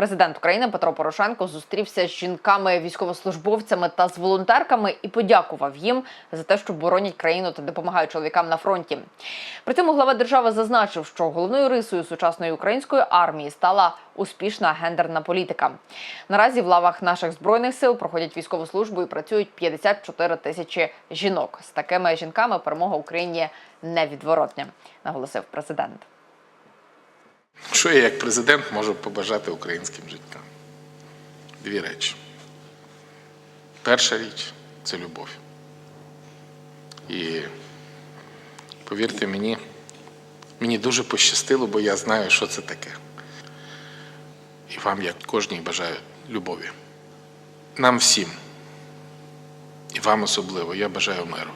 Президент України Петро Порошенко зустрівся з жінками, військовослужбовцями та з волонтерками і подякував їм за те, що боронять країну та допомагають чоловікам на фронті. При цьому глава держави зазначив, що головною рисою сучасної української армії стала успішна гендерна політика. Наразі в лавах наших збройних сил проходять військову службу і працюють 54 тисячі жінок. З такими жінками перемога Україні невідворотня, наголосив президент. Що я як президент можу побажати українським життям? Дві речі. Перша річ це любов. І повірте мені, мені дуже пощастило, бо я знаю, що це таке. І вам, як кожній, бажаю любові. Нам всім, і вам особливо, я бажаю миру.